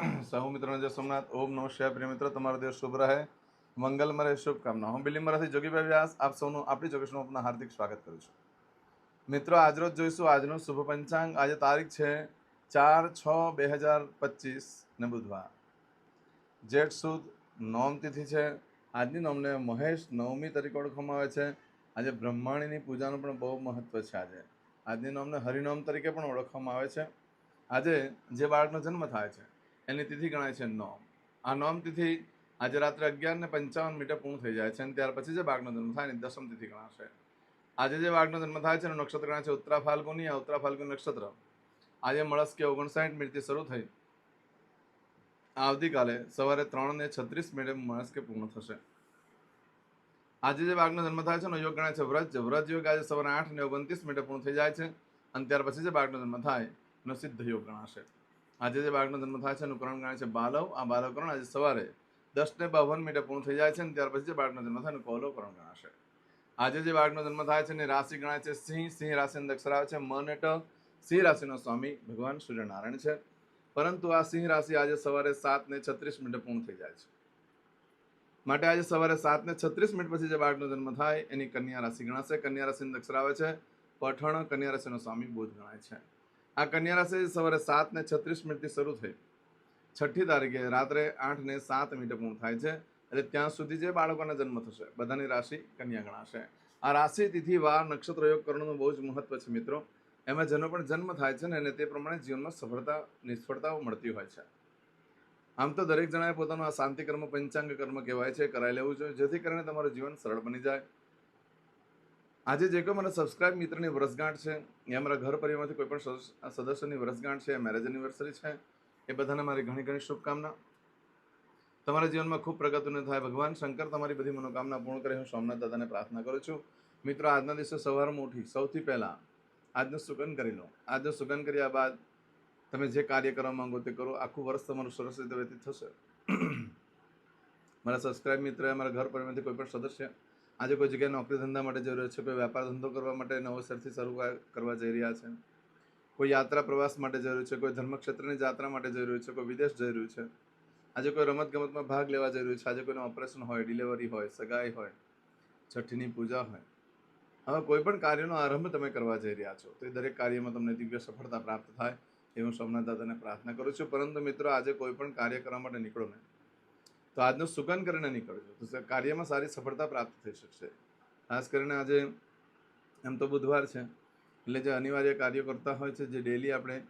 સહુ મિત્રોને જય સોમનાથ. ઓમ નમઃ શિવાય. પ્રિય મિત્રો, તમારો દિવસ શુભ રહે. મંગલમય શુભકામના. હું બિલીમરાથી જોગીભાઈ વ્યાસ. આપ સૌનું આપણી જોગેશનું આપનું હાર્દિક સ્વાગત કરું છું. મિત્રો આજરોજ જોઈશું આજનો શુભ પંચાંગ. આજે તારીખ છે ચાર છ બે હજાર પચીસ ને બુધવાર. જેઠ સુદ નોમ તિથિ છે. આજની નોમને મહેશ નવમી તરીકે ઓળખવામાં આવે છે. આજે બ્રહ્માણીની પૂજાનું પણ બહુ મહત્વ છે આજે. આજની નોમને હરિનોમ તરીકે પણ ઓળખવામાં આવે છે. આજે જે બાળકનો જન્મ થાય છે એની તિથિ ગણાય છે નોમ. આ નોમ તિથિ આજે રાત્રે અગિયાર ને પંચાવન મિનિટે પૂર્ણ થઈ જાય છે અને ત્યાર પછી જે બાળકનો જન્મ થાય એની દસમ તિથિ ગણાશે. આજે જે વાઘનો જન્મ થાય છે એનું નક્ષત્ર ગણાય છે ઉત્તરા ફાલ્ગુની આ ઉત્તરા ફાલ્ગુની નક્ષત્ર. આજે મળસ કે ઓગણસાઠ મિનિટથી શરૂ થઈ. આવતીકાલે સવારે ત્રણ ને છત્રીસ મિનિટે મળસ કે પૂર્ણ થશે. આજે જે વાઘનો જન્મ થાય છે એનો યોગ ગણાય છે વ્રજ. વ્રજ યોગ આજે સવારે આઠ ને ઓગણત્રીસ મિનિટે પૂર્ણ થઈ જાય છે અને ત્યાર પછી જે વાઘનો જન્મ થાય એનો સિદ્ધ યોગ ગણાશે. આજે જે બાળકનો જન્મ થાય છે એનું કરણ ગણાય છે બાલવ. આ બાલવકરણ આજે સવારે દસ ને બાવન મિનિટે પૂર્ણ થઈ જાય છે અને ત્યાર પછી જે બાળકનો જન્મ થાય એનું કૌલવકરણ ગણાશે. આજે જે બાળકનો જન્મ થાય છે એની રાશિ ગણાય છે સિંહ. સિંહ રાશિની અક્ષર આવે છે મન હેઠળ સિંહ રાશિનો સ્વામી ભગવાન સૂર્યનારાયણ છે. પરંતુ આ સિંહ રાશિ આજે સવારે સાત ને છત્રીસ મિનિટે પૂર્ણ થઈ જાય છે. માટે આજે સવારે સાત ને છત્રીસ મિનિટ પછી જે બાળકનો જન્મ થાય એની કન્યા રાશિ ગણાશે. કન્યા રાશિની અક્ષર આવે છે. પઠણ કન્યા રાશિનો સ્વામી બુધ ગણાય છે. આ કન્યા રાશિ સવારે સાત ને છત્રીસ મિનિટથી શરૂ થઈ. છઠ્ઠી તારીખે રાત્રે આઠ ને સાત મિનિટે પૂર્ણ થાય છે એટલે ત્યાં સુધી જે બાળકોના જન્મ થશે, બધાની રાશિ કન્યા ગણાશે. આ રાશિ, તિથિ, વાર, નક્ષત્ર યોગ કરવાનું બહુ જ મહત્વ છે મિત્રો. એમાં જેનો પણ જન્મ થાય છે ને, એને તે પ્રમાણે જીવનમાં સફળતા, નિષ્ફળતાઓ મળતી હોય છે. આમ તો દરેક જણાએ પોતાનું આ શાંતિ કર્મ પંચાંગ કર્મ કહેવાય છે કરાવી લેવું જોઈએ, જેથી કરીને તમારું જીવન સરળ બની જાય. આજે જે કોઈ મારા સબસ્ક્રાઇબ મિત્રની વર્ષગાંઠ છે, એ મારા ઘર પરિવારમાંથી કોઈ પણ સદસ્યની વર્ષગાંઠ છે મેરેજ એનિવર્સરી છે, એ બધાને મારી ઘણી ઘણી શુભકામના. તમારા જીવનમાં ખૂબ પ્રગતિને થાય. ભગવાન શંકર તમારી બધી મનોકામના પૂર્ણ કરે. હું સોમનાથ દાદાને પ્રાર્થના કરું છું. મિત્રો, આજના દિવસે સવારમાં ઉઠી સૌથી પહેલાં આજનું સુગન કરી લો. આજનું સુગન કર્યા બાદ તમે જે કાર્ય કરવા માંગો તે કરો. આખું વર્ષ તમારું સરસ રીતે વ્યતીત થશે. મારા સબસ્ક્રાઇબ મિત્ર મારા ઘર પરિવારમાંથી કોઈ પણ સદસ્ય આજે કોઈ જગ્યાએ નોકરી ધંધા માટે જઈ રહ્યો છે, કોઈ વેપાર ધંધો કરવા માટે નવસરથી શરૂ કરવા જઈ રહ્યા છે. કોઈ યાત્રા પ્રવાસ માટે જઈ રહ્યું છે, કોઈ ધર્મક્ષેત્રની યાત્રા માટે જઈ રહ્યું છે, કોઈ વિદેશ જઈ રહ્યું છે. આજે કોઈ રમતગમતમાં ભાગ લેવા જઈ રહ્યું છે, આજે કોઈનું ઓપરેશન હોય, ડિલિવરી હોય, સગાઈ હોય છઠ્ઠીની પૂજા હોય. હવે કોઈ પણ કાર્યનો આરંભ તમે કરવા જઈ રહ્યા છો, તો એ દરેક કાર્યમાં તમને દિવ્ય સફળતા પ્રાપ્ત થાય એ હું સોમનાથ દાદાને પ્રાર્થના કરું છું. પરંતુ મિત્રો, આજે કોઈ પણ કાર્ય કરવા માટે નીકળો ને તો આજનું સુકન કરીને નીકળજો. તો કાર્યમાં સારી સફળતા પ્રાપ્ત થઈ શકશે. ખાસ કરીને આજે એમ તો બુધવાર છે. એટલે જે અનિવાર્ય કાર્યો કરતા હોય છે, જે ડેલી આપણે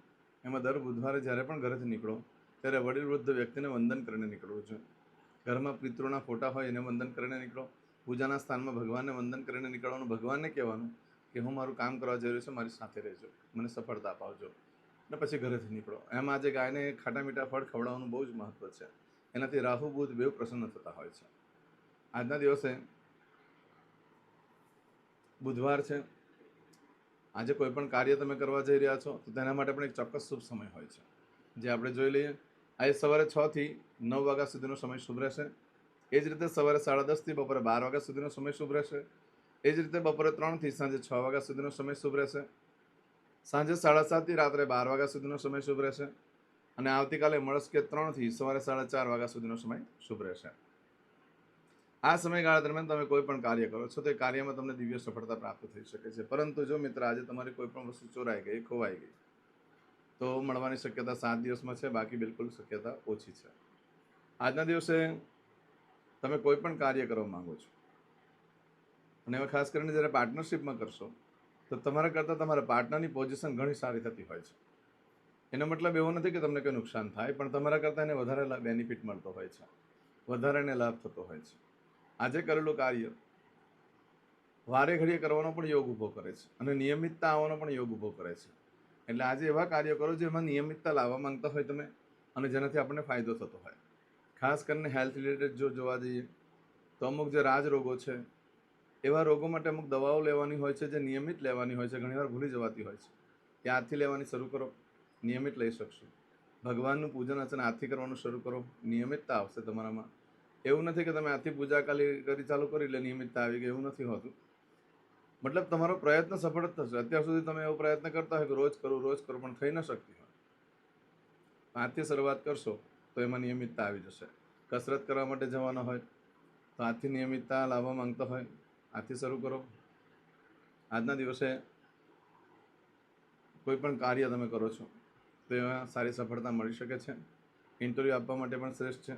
એમાં દર બુધવારે જ્યારે પણ ઘરેથી નીકળો, ત્યારે વડીલ વૃદ્ધ વ્યક્તિને વંદન કરીને નીકળવું જોઈએ. ઘરમાં પિતૃના ફોટા હોય એને વંદન કરીને નીકળો. પૂજાના સ્થાનમાં ભગવાનને વંદન કરીને નીકળવાનું, ભગવાનને કહેવાનું કે હું મારું કામ કરવા જઈ છું, મારી સાથે રહેજો. મને સફળતા અપાવજો. અને પછી ઘરેથી નીકળો. એમ આજે ગાયને ખાટા મીઠા ફળ ખવડાવવાનું બહુ જ મહત્વ છે. એનાથી રાહુ, બુધ બે પ્રસન્ન થતા હોય છે. આજના દિવસે બુધવાર છે. આજે કોઈ પણ કાર્ય તમે કરવા જઈ રહ્યા છો, તો તેના માટે પણ એક ચોક્કસ શુભ સમય હોય છે. જે આપણે જોઈ લઈએ, આજે સવારે છ થી નવ વાગ્યા સુધીનો સમય શુભ રહેશે. એ જ રીતે સવારે સાડા દસથી બપોરે બાર વાગ્યા સુધીનો સમય શુભ રહેશે. એ જ રીતે બપોરે ત્રણથી સાંજે છ વાગ્યા સુધીનો સમય શુભ રહેશે. સાંજે સાડા સાતથી રાત્રે બાર વાગ્યા સુધીનો સમય શુભ રહેશે. અને આવતીકાલે મળસ્કે ત્રણથી સવારે સાડા ચાર વાગ્યા સુધીનો સમય શુભ રહેશે. આ સમયગાળા દરમિયાન તમે કોઈ પણ કાર્ય કરો છો, તો કાર્યમાં તમને દિવ્ય સફળતા પ્રાપ્ત થઈ શકે છે. પરંતુ જો મિત્ર, આજે તમારી કોઈ પણ વસ્તુ ચોરાઈ ગઈ, ખોવાઈ ગઈ, તો મળવાની શક્યતા સાત દિવસમાં છે, બાકી બિલકુલ શક્યતા ઓછી છે. આજના દિવસે તમે કોઈ પણ કાર્ય કરવા માંગો છો, અને હવે ખાસ કરીને જ્યારે પાર્ટનરશિપમાં કરશો, તો તમારા કરતાં તમારા પાર્ટનરની પોઝિશન ઘણી સારી થતી હોય છે. એનો મતલબ એવો નથી કે તમને કોઈ નુકસાન થાય, પણ તમારા કરતાં એને વધારે બેનિફિટ મળતો હોય છે. વધારે એને લાભ થતો હોય છે. આજે કરેલું કાર્ય, વારે ઘડીએ કરવાનો પણ યોગ ઊભો કરે છે અને નિયમિતતા આવવાનો પણ યોગ ઊભો કરે છે. એટલે આજે એવા કાર્યો કરો જેમાં નિયમિતતા લાવવા માંગતા હોય તમે અને જેનાથી આપણને ફાયદો થતો હોય. ખાસ કરીને હેલ્થ રિલેટેડ જો જોવા જઈએ, તો અમુક જે રાજ રોગો છે, એવા રોગો માટે અમુક દવાઓ લેવાની હોય છે જે નિયમિત લેવાની હોય છે, ઘણીવાર ભૂલી જવાતી હોય છે. ત્યારથી લેવાની શરૂ કરો. નિયમિત લઈ શકશો. ભગવાનનું પૂજન અર્ચન આથી કરવાનું શરૂ કરો. નિયમિતતા આવશે તમારામાં. એવું નથી કે તમે આથી પૂજા કાલી કરી ચાલુ કરી એટલે નિયમિતતા આવી ગઈ, એવું નથી હોતું. મતલબ તમારો પ્રયત્ન સફળ જ થશે. અત્યાર સુધી તમે એવો પ્રયત્ન કરતા હોય કે રોજ કરું રોજ કરું, પણ થઈ ન શકતી હોય. આજથી શરૂઆત કરશો તો એમાં નિયમિતતા આવી જશે. કસરત કરવા માટે જવાનો હોય તો આથી નિયમિતતા લાવવા માંગતો હોય. આથી શરૂ કરો. આજના દિવસે કોઈ પણ કાર્ય તમે કરો છો. તો એમાં સારી સફળતા મળી શકે છે. ઇન્ટરવ્યૂ આપવા માટે પણ શ્રેષ્ઠ છે.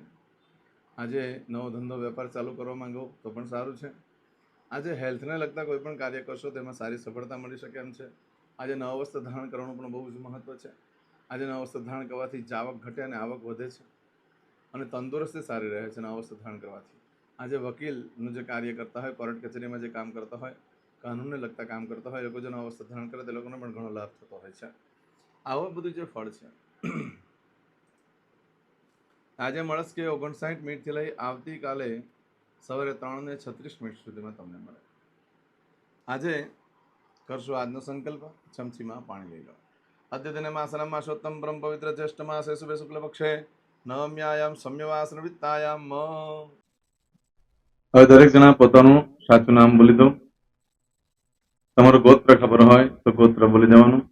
આજે નવો ધંધો વેપાર ચાલુ કરવા માંગો તો પણ સારું છે. આજે હેલ્થને લગતા કોઈ પણ કાર્ય કરશો તેમાં સારી સફળતા મળી શકે એમ છે. આજે નવા વસ્ત્ર ધારણ કરવાનું પણ બહુ જ મહત્ત્વ છે. આજે નવા વસ્ત્ર ધારણ કરવાથી જાવક ઘટે અને આવક વધે છે. અને તંદુરસ્તી સારી રહે છે નવા વસ્ત્ર ધારણ કરવાથી. આજે વકીલનું જે કાર્ય કરતા હોય, કોર્ટ કચેરીમાં જે કામ કરતા હોય, કાનૂનને લગતા કામ કરતા હોય લોકો જો નવા વસ્ત્ર ધારણ કરે તે લોકોને પણ ઘણો લાભ થતો હોય છે. આવું બધું જે ફળ છે. આજે મળસ કે ઓગણસાઠ મિનિટથી લઈ આવતીકાલે સવારે ત્રણ ને છત્રીસ મિનિટ સુધીમાં તમને મળે. આજે કરશો આજનો સંકલ્પ. ચમચીમાં પાણી લઈ લો. અદ્યતને માસનમ માસોત્તમ પરમ પવિત્ર જ્યેષ્ઠ માસે શુભે શુક્લ પક્ષે નવમ્યાયામ સમ્યવાસન વિત્તાયામ. હવે દરેક જણા પોતાનું સાચું નામ બોલી દો. તમારું ગોત્ર ખબર હોય તો ગોત્ર બોલી દેવાનું.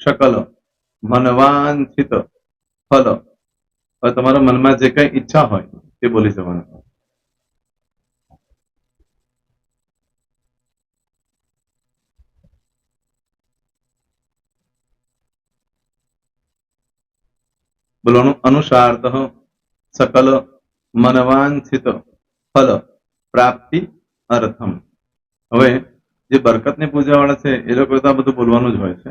શકલ. મનવાંછિત ફલ. હવે તમારા મનમાં જે કઈ ઈચ્છા હોય, તે બોલી જવાનું. બોલવાનું, અનુસારત સકલ મનવાંછિત ફલ પ્રાપ્તિ અર્થમ. હવે જે બરકતની પૂજા વાળા છે, એ લોકો તો આ બધું બોલવાનું જ હોય છે.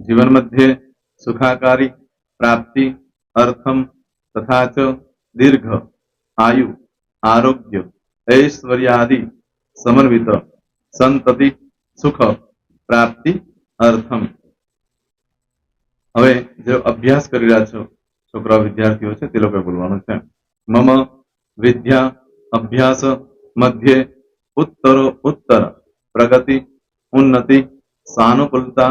જીવન મધ્ય સુખાકારી અર્થમ તથા ચ દીર્ઘ આયુ આરોગ્ય ઐશ્વર્યાદિ સમન્વિત સંતતિ સુખ પ્રાપ્તિ અર્થમ હવે જો અભ્યાસ કરી રહ્યા છો, છોકરા વિદ્યાર્થીઓ છે, તે લોકોએ બોલવાનું છે. મમ વિદ્યા અભ્યાસ મધ્યે ઉત્તરો ઉત્તર, પ્રગતિ, ઉન્નતિ સાનુકૂલતા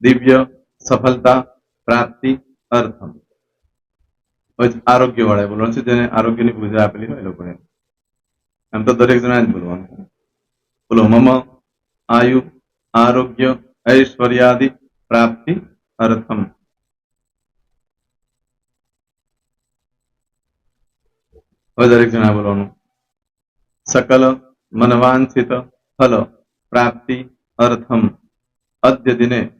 દિવ્ય સફળતા, પ્રાપ્તિ, અર્થમ. આરોગ્ય વાળા બોલવાનું છે, જેને આરોગ્યની પૂજા આપેલી હોય લોકોએ એમ તો દરેક જણા જ બોલવાનું. બોલો, મમ, આયુ, આરોગ્ય, ઐશ્વર્યાદિ, પ્રાપ્તિ, અર્થમ. હવે દરેક જણા બોલવાનું. સકલ, મનવાંછિત, ફલ, પ્રાપ્તિ, અર્થમ. અદ્ય દિને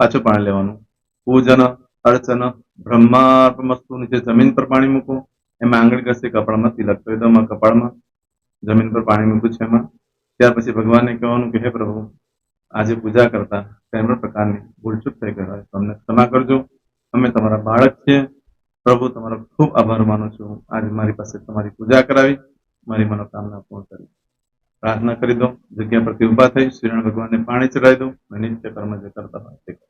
પાછું પાણી લેવાનું. પૂજન, અર્ચન બ્રહ્માર્પમસ્તુ નીચે જમીન પર પાણી મૂકો એમાં આંગળી ઘસી, કપાળમાં તિલક કરી દો કપાળમાં જમીન પર પાણી મૂક્યું છે એમાં. ત્યાર પછી ભગવાનને કહેવાનું કે, હે પ્રભુ, આજે પૂજા કરતા કોઈ પ્રકારની ભૂલચૂક થઈ ગઈ હોય તમને ક્ષમા કરજો. અમે તમારા બાળક છીએ. પ્રભુ, તમારો ખૂબ આભાર માનું છું. આજે મારી પાસે તમારી પૂજા કરાવી, મારી મનોકામના પૂર્ણ કરી. પ્રાર્થના કરી દો જગ્યા પરથી ઊભા થઈ શ્રીરણ ભગવાનને પાણી ચડાવી દો અને નિત્ય કર્મ જે કરતા હોય.